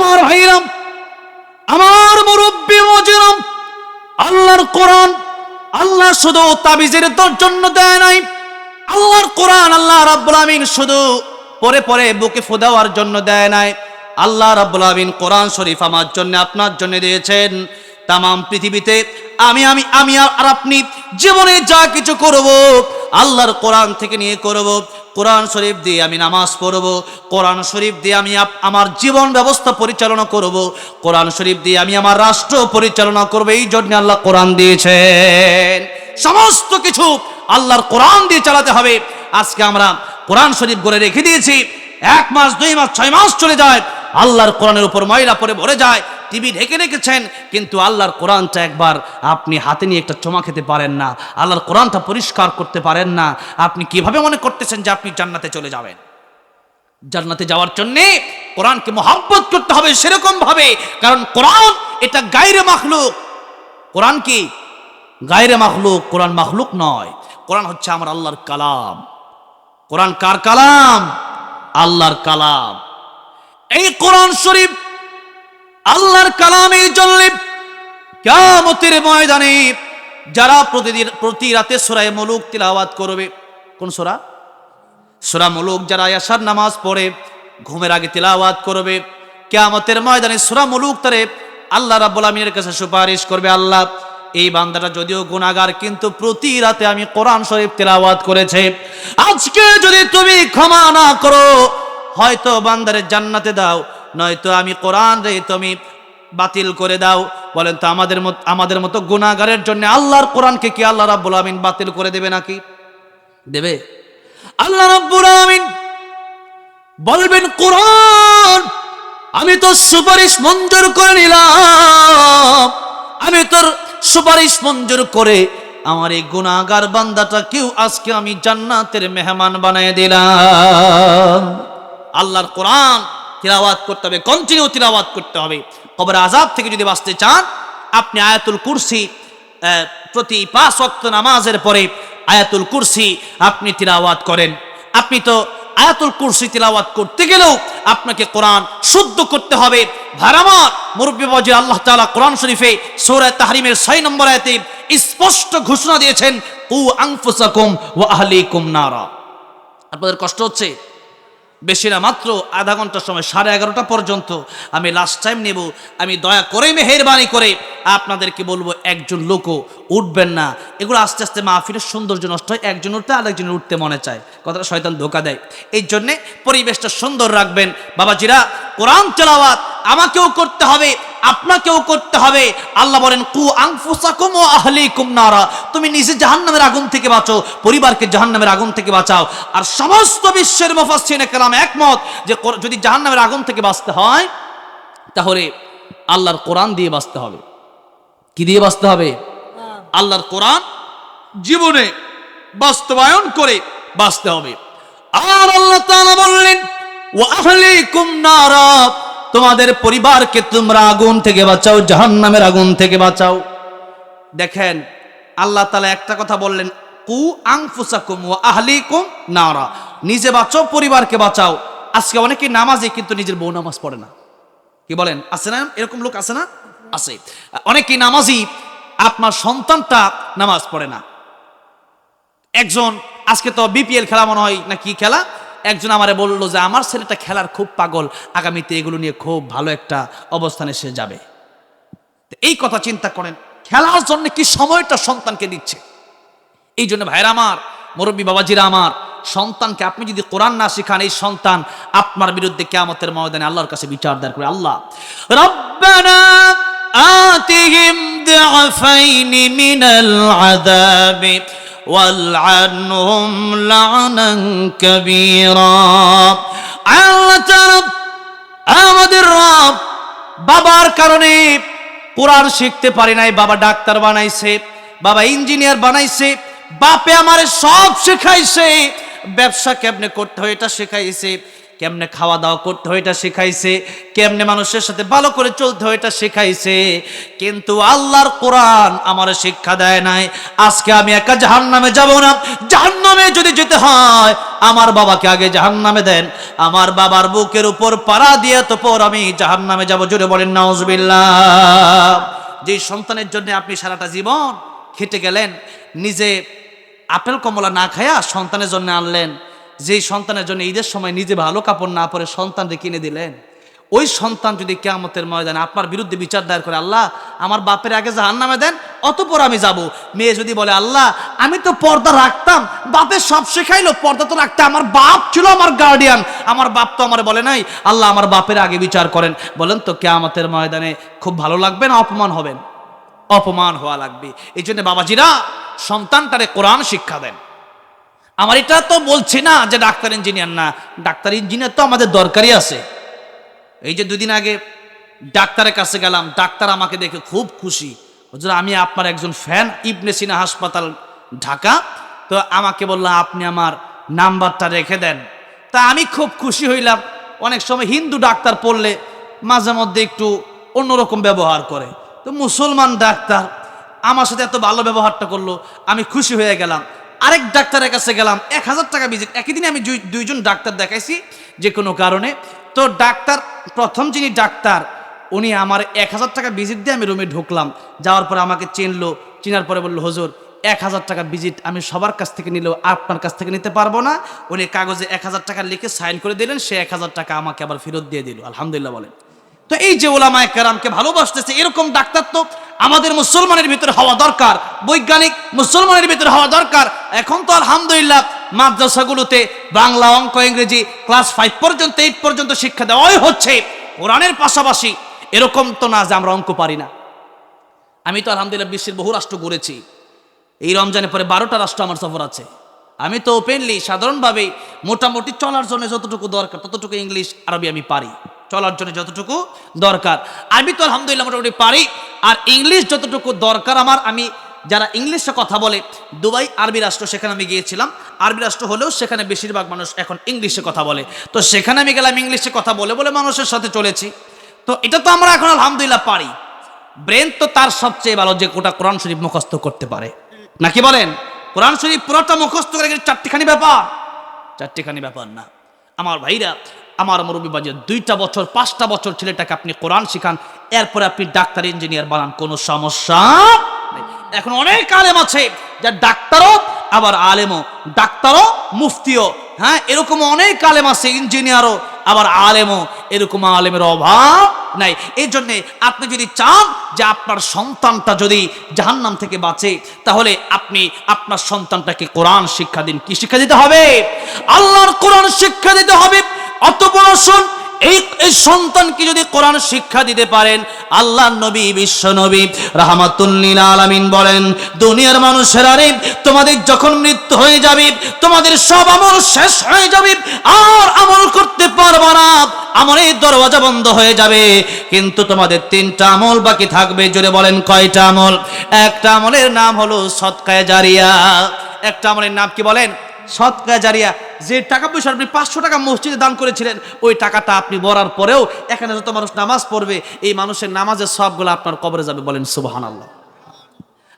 আমার ভাইরাম, আমার মুরব্বী আল্লাহর কোরআন, আল্লাহ শুধু তাবিজের জন্য দেয় নাই, আল্লাহর কোরআন আল্লাহ রাব্বুল আমিন শুধু পরে পরে বুকে ফোদাওয়ার জন্য দেয় নাই। আল্লাহ রাব্বুল আমিন কোরআন শরীফ আমার জন্য, আপনার জন্য দিয়েছেন। তামাম পৃথিবীতে আমি আমি আমি আর আপনি জীবনে যা কিছু করব, আল্লাহর কোরআন থেকে নিয়ে করব। কোরআন শরীফ দিয়ে আমি নামাজ পড়ব, কোরআন শরীফ দিয়ে আমি আমার জীবন ব্যবস্থা পরিচালনা করব, কোরআন শরীফ দিয়ে আমি আমার রাষ্ট্র পরিচালনা করব, এই জন্য আল্লাহ কোরআন দিয়েছেন। সমস্ত কিছু আল্লাহর কোরআন দিয়ে চালাতে হবে। আজকে আমরা কোরআন শরীফ গড়ে রেখে দিয়েছি। এক মাস, দুই মাস, ছয় মাস চলে যায়, আল্লাহর কোরআনের উপর ময়লা পরে ভরে যায় টিভি ঢেকে রেখেছেন, কিন্তু আল্লাহর কোরআনটা একবার আপনি হাতে নিয়ে একটা চমা খেতে পারেন না। আল্লাহর কোরআনটা পরিষ্কার করতে পারেন না। আপনি কীভাবে মনে করতেছেন যে আপনি জান্নাতে চলে যাবেন? জান্নাতে যাওয়ার জন্যে কোরআনকে মহাব্বত করতে হবে সেরকম ভাবে কারণ কোরআন এটা গায়রে মাখলুক। কোরআন কি? গায়রে মাখলুক, কোরআন মাখলুক নয়। কোরআন হচ্ছে আমার আল্লাহর কালাম। কোরআন কার কালাম? আল্লাহর কালাম। এই কোরআন শরীফ আল্লাহর কালাম এই জন্য কেমতের ময়দানে যারা প্রতিদিন, প্রতি রাতে সোরায় মলুক তিলাওয়াত করবে, কোন সোরা? সোরা মুলুক যারা আয়াসার নামাজ পড়ে, ঘুমের আগে তিলাওয়াত করবে, কেয়ামতের ময়দানে সোরা মুলুক তারে আল্লাহ রাব্বুল আমিনের কাছে সুপারিশ করবে, আল্লাহ, এই বান্দাটা যদিও গুনাহগার, কিন্তু প্রতি রাতে আমি কোরআন শরীফ তেলাওয়াত করেছে। আজকে যদি তুমি ক্ষমা না করো, হয়তো বান্দারে জান্নাতে দাও। নয়তো আমি কোরআন রে তুমি বাতিল করে দাও। বলেন তো আমাদের মত, আমাদের মতো গুনাহগারের জন্য আল্লাহর কোরআনকে কি আল্লাহ রাব্বুল আমিন বাতিল করে দেবে নাকি? দেবে? আল্লাহ রাব্বুল আমিন বলবেন, কোরআন, আমি তো সুপারিশ মঞ্জুর করে নিলাম। আমি তোর সুপারিশ মঞ্জুর করে আমার এই গুনাহগার বান্দাটা কেউ আজকে আমি জান্নাতের মেহমান বানায় দিলাম। আল্লাহর কোরআন তিলাওয়াত করতে হবে কন্টিনিউ তিলাওয়াত করতে হবে। কবর আজাব থেকে যদি বাঁচতে চান, আপনি আয়াতুল কুরসি প্রতি পাঁচ ওয়াক্ত নামাজের পরে আয়াতুল কুরসি আপনি তিলাওয়াত করেন। আপনি তো আয়াতুল কুরসি তিলাওয়াত করতে গেলেও আপনাকে কোরআন শুদ্ধ করতে হবে। ভারামার মুরব্বী আল্লাহ তাআলা কোরআন শরীফে সূরা তাহরিমের 6 নম্বর আয়াতে স্পষ্ট ঘোষণা দিয়েছেন, কু আনফুসাকুম ওয়া আহলিকুম নারা। আপনাদের কষ্ট হচ্ছে? বেশি না, মাত্র আধা ঘণ্টার সময়, সাড়ে এগারোটা পর্যন্ত আমি লাস্ট টাইম নেব। আমি দয়া করে মেহেরবানি করে আপনাদেরকে বলব, একজন লোকও উঠবেন না। এগুলো আস্তে আস্তে মাহফিলের সৌন্দর্য নষ্ট হয়, একজন উঠতে আরেকজনের উঠতে মনে চায়। কথাটা শয়তান ধোকা দেয়। এই জন্যে পরিবেশটা সুন্দর রাখবেন। বাবাজিরা, কোরআন তেলাওয়াত আমাকেও করতে হবে, আপনাকেও করতে হবে। আল্লাহ বলেন, কু আনফুসাকুম ও আহলিকুম নারা। তুমি নিজে জাহান্নামের আগুন থেকে বাঁচো, পরিবারকে জাহান্নামের আগুন থেকে বাঁচাও। আর সমস্ত বিশ্বের মুফাসসিরিনে কেরাম একমত যে যদি জাহান্নামের আগুন থেকে বাঁচতে হয়, তাহলে আল্লাহর কোরআন দিয়ে বাঁচতে হবে। কি দিয়ে বাঁচতে হবে? আল্লাহর কোরআন জীবনে বাস্তবায়ন করে বাঁচতে হবে। আর আল্লাহ তাআলা বললেন, ওয়া আহলিকুম নারা। তোমাদের পরিবারকে তোমরা আগুন থেকে বাঁচাও, জাহান্নামের আগুন থেকে বাঁচাও। দেখেন, আল্লাহ তাআলা একটা কথা বললেন, কু আনফুসাকুম ওয়া আহলিকুম নারা। নিজে বাঁচাও, পরিবারকে বাঁচাও। আজকে অনেকে নামাজে কিন্তু নিজের বউ নামাজ পড়ে না। কি বলেন? আছে না? এরকম লোক আছে না? আছে। অনেকে নামাজি, আপনার সন্তানটা নামাজ পড়ে না। একজন, আজকে তো বিপিএল খেলা মনে হয়, না কি খেলা? একজন আমারে বললো যে আমার ছেলেটা খেলার খুব পাগল আগামীতে এগুলো নিয়ে খুব ভালো একটা অবস্থানে সে যাবে তো এই কথা চিন্তা করেন খেলার জন্য কি সময়টা সন্তানকে দিচ্ছে এই জন্য ভাইরা আমার মুরব্বী বাবাজিরা আমার সন্তানকে আপনি যদি কোরআন না শিখান এই সন্তান আপনার বিরুদ্ধে কেয়ামতের ময়দানে আল্লাহর কাছে বিচার দাঁড় করে আল্লাহ রব্বানা আতিহিম ضعفين من العذاب والعنهم لعنا كبيرا আল্লাহ তাআলা আমাদের রব বাবার কারণে কোরআন শিখতে পারি নাই, বাবা ডাক্তার বানাইছে, বাবা ইঞ্জিনিয়ার বানাইছে, বাপে আমারে সব শেখাইছে, ব্যবসা কেমনে করতে হয় এটা শেখাইছে। কেমনে খাওয়া দাওয়া করতে হয় এটা শেখাইছে, কেমনে মানুষের সাথে ভালো করে চলতে হয় এটা শেখাইছে। কিন্তু আল্লাহর কোরআন আমার শিক্ষা দেয় নাই, আজকে আমি একা জাহান নামে যাব না। জাহান নামে যদি যেতে হয়, আমার বাবাকে আগে জাহান নামে দেন। আমার বাবার বুকের উপর পাড়া দিয়ে তো পর আমি জাহান নামে যাব, জোরে বলেন, নাউজবিল্লাহ। যে সন্তানের জন্য আপনি সারাটা জীবন খেটে গেলেন, নিজে আপেল কমলা না খায়া সন্তানের জন্য আনলেন যেই সন্তানের জন্য ঈদের সময় নিজে ভালো কাপড় না পরে সন্তানকে কিনে দিলেন, ওই সন্তান যদি কেয়ামতের ময়দানে আপনার বিরুদ্ধে বিচার দায়ের করে, আল্লাহ, আমার বাপের আগে জাহান নামে দেন, অতপর আমি যাব। মেয়ে যদি বলে, আল্লাহ, আমি তো পর্দা রাখতাম বাপের সব শেখাইলো, পর্দা তো রাখতে আমার বাপ ছিল আমার গার্ডিয়ান আমার বাপ তো আমার বলে নাই, আল্লাহ আমার বাপের আগে বিচার করেন। বলেন তো, কেয়ামতের ময়দানে খুব ভালো লাগবে না অপমান হবেন অপমান হওয়া লাগবে। এই জন্য বাবাজিরা সন্তানটারে কোরআন শিক্ষা দেন। আমার এটা তো বলছি না যে ডাক্তার ইঞ্জিনিয়ার না, ডাক্তার ইঞ্জিনিয়ার তো আমাদের দরকারই আছে। এই যে দুদিন আগে ডাক্তারের কাছে গেলাম, ডাক্তার আমাকে দেখে খুব খুশি। হুজুর, আমি আপনার একজন ফ্যান, ইবনে সিনা হাসপাতাল, ঢাকা। তো আমাকে বলল, আপনি আমার নাম্বারটা রেখে দেন। তা আমি খুব খুশি হইলাম। অনেক সময় হিন্দু ডাক্তার পড়লে মাঝে মধ্যে একটু অন্যরকম ব্যবহার করে। তো মুসলমান ডাক্তার আমার সাথে এত ভালো ব্যবহারটা করল, আমি খুশি হয়ে গেলাম। আরেক ডাক্তারের কাছে গেলাম, এক হাজার টাকা ভিজিট একই দিনে আমি দুই- দুইজন ডাক্তার দেখাইছি যে কোনো কারণে। তো ডাক্তার, প্রথম যিনি ডাক্তার, উনি আমার এক হাজার টাকা ভিজিট দিয়ে আমি রুমে ঢুকলাম। যাওয়ার পরে আমাকে চিনলো, চিনার পরে বলল, হুজুর, এক হাজার টাকা ভিজিট আমি সবার কাছ থেকে নিলেও আপনার কাছ থেকে নিতে পারব না। উনি কাগজে এক হাজার টাকা লিখে সাইন করে দিলেন, সে এক হাজার টাকা আমাকে আবার ফেরত দিয়ে দিল। আলহামদুলিল্লাহ বলেন। তো এই যে ওলামায় কেরামকে ভালোবাসতেছে, এরকম ডাক্তার তো আমাদের মুসলমানের ভিতরে হওয়া দরকার, বৈজ্ঞানিক মুসলমানের ভিতরে হওয়া দরকার। এখন তো আলহামদুলিল্লাহ মাদ্রাসাগুলোতে বাংলা অঙ্ক, ইংরেজি ক্লাস ফাইভ পর্যন্ত, এইট পর্যন্ত শিক্ষা দেওয়াই হচ্ছে। কোরআনের পাশাপাশি এরকম তো না যে আমরা অঙ্ক পারি না। আমি তো আলহামদুলিল্লাহ বিশ্বের বহু রাষ্ট্র ঘুরেছি এই রমজানের পরে বারোটা রাষ্ট্র আমার সফর আছে। আমি তো ওপেনলি সাধারণভাবে মোটামুটি চলার জন্য যতটুকু দরকার, ততটুকু ইংলিশ আরবি আমি পারি। চলার জন্য যতটুকু দরকার। আমি তো আলহামদুলিল্লাহ মোটামুটি পারি, আর ইংলিশ যতটুকু দরকার আমার, আমি যারা ইংলিশে কথা বলে, দুবাই আরবি রাষ্ট্র সেখানে আমি গিয়েছিলাম। আরবি রাষ্ট্র হলেও সেখানে বেশিরভাগ মানুষ এখন ইংলিশে কথা বলে। তো সেখানে আমি গেলাম ইংলিশে কথা বলে বলে মানুষের সাথে চলেছি। তো এটা তো আমরা এখন আলহামদুলিল্লাহ পারি। ব্রেন তো তার সবচেয়ে ভালো যে গোটা কোরআন শরীফ মুখস্থ করতে পারে। নাকি বলেন? কোরআন শরীফ পুরোটা মুখস্থ করে চারটিখানি ব্যাপার? চারটিখানি ব্যাপার না। আমার ভাইরা আমার মুরব্বী বাজে দুইটা বছর, পাঁচটা বছর ছেলেটাকে আপনি কোরআন শিখান, এরপরে আপনি ডাক্তার, ইঞ্জিনিয়ার বানান, কোনো সমস্যা। এখন অনেক আলেম আছে যা ডাক্তারও, আবার আলেমও, ডাক্তারও, মুফতিও হ্যাঁ এরকম অনেক আলেম আছে, ইঞ্জিনিয়ারও, আবার আলেমও, এরকম আলেমের অভাব নাই। এই জন্যে আপনি যদি চান যে আপনার সন্তানটা যদি জাহান্নাম থেকে বাঁচে, তাহলে আপনি আপনার সন্তানটাকে কোরআন শিক্ষা দিন। কি শিক্ষা দিতে হবে? আল্লাহর কোরআন শিক্ষা দিতে হবে। অত এই এই সন্তানকে যদি কোরআন শিক্ষা দিতে পারেন, আল্লাহ নবী, বিশ্ব নবী রাহমাতুল্লিল আলামিন বলেন, দুনিয়ার মানুষেরা রে তোমাদের যখন মৃত্যু হয়ে যাবে, তোমাদের সব আমল শেষ হয়ে যাবে, আর আমল করতে পারবে না, আমলের দরওয়াজা বন্ধ হয়ে যাবে। কিন্তু তোমাদের তিনটা আমল বাকি থাকবে, জোরে বলেন কয়টা আমল? একটা আমলের নাম হলো সৎকায় জারিয়া, একটা আমলের নাম কি বলেন? সৎকা জারিয়া যে টাকা পয়সা আপনি পাঁচশো টাকা মসজিদে দান করেছিলেন, ওই টাকাটা আপনি বলার পরেও এখানে যত মানুষ নামাজ পড়বে, এই মানুষের নামাজের সবগুলো আপনার কবরে যাবে বলেন সুবাহান আল্লাহ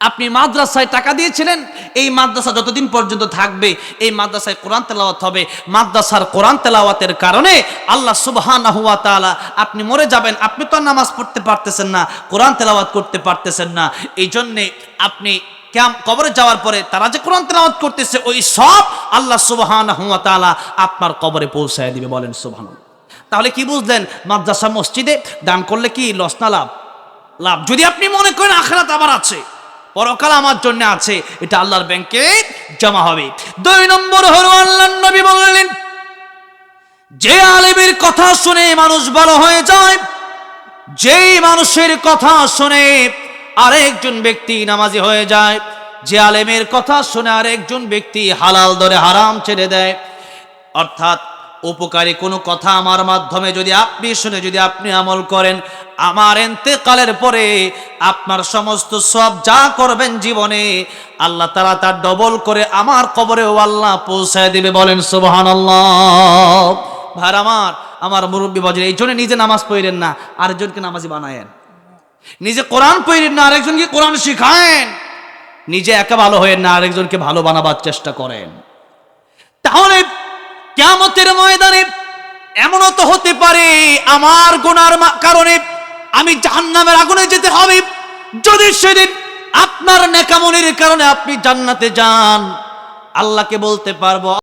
আপনি মাদ্রাসায় টাকা দিয়েছিলেন, এই মাদ্রাসা যতদিন পর্যন্ত থাকবে, এই মাদ্রাসায় কোরআন তেলাওয়াত হবে। মাদ্রাসার কোরআন তেলাওয়াতের কারণে আল্লাহ সুবহান হুয়া তাআলা আপনি মরে যাবেন, আপনি তো নামাজ পড়তে পারতেছেন না, কোরআন তেলাওয়াত করতে পারতেছেন না। এই জন্যে আপনি ক্যাম কবরে যাওয়ার পরে তারা যে কোরআন তেলাওয়াত করতেছে, ওই সব আল্লাহ সুবহান হুয়া তাআলা আপনার কবরে পৌঁছায় দিবে বলেন সুবহান তাহলে কি বুঝলেন? মাদ্রাসা মসজিদে দান করলে কি লস না লাভ? লাভ। যদি আপনি মনে করেন আখরাত আবার আছে, পরকাল আমার জন্য আছে, এটা আল্লাহর ব্যাংকে জমা হবে। দুই নম্বর হলো আল্লাহ নবী বললেন, যে আলেমের কথা শুনে মানুষ ভালো হয়ে যায়, যেই মানুষের কথা শুনে আরেকজন ব্যক্তি নামাজি হয়ে যায়। যে আলেমের কথা শুনে আরেকজন ব্যক্তি হালাল ধরে হারাম ছেড়ে দেয়। অর্থাৎ উপকারী কোনো কথা আমার মাধ্যমে যদি আপনি শুনে যদি আপনি আমল করেন, আমার এন্তেকালের পরে আপনার সমস্ত সব যা করবেন জীবনে, আল্লাহ তারা তার ডবল করে আমার কবরেও আল্লাহ পৌঁছায় দিবে বলেন, সুবহানাল্লাহ। ভার আমার আমার মুরব্বী বজরে, এই জন্য নিজে নামাজ পড়েন না, আরেকজনকে নামাজি বানায়েন। নিজে কোরআন পড়েন না, আরেকজনকে কোরআন শিখায়েন। নিজে একা ভালো হয়েন না, আরেকজনকে ভালো বানাবার চেষ্টা করেন। তাহলে কেমতের ময়দানে এমনও তো হতে পারে, আমার গুনার কারণে আমি জাহান্নামের আগুনে যেতে হবে। যদি সেদিন আপনার নেকামনির কারণে আপনি জান্নাতে যান, আল্লাহকে বলতে পারব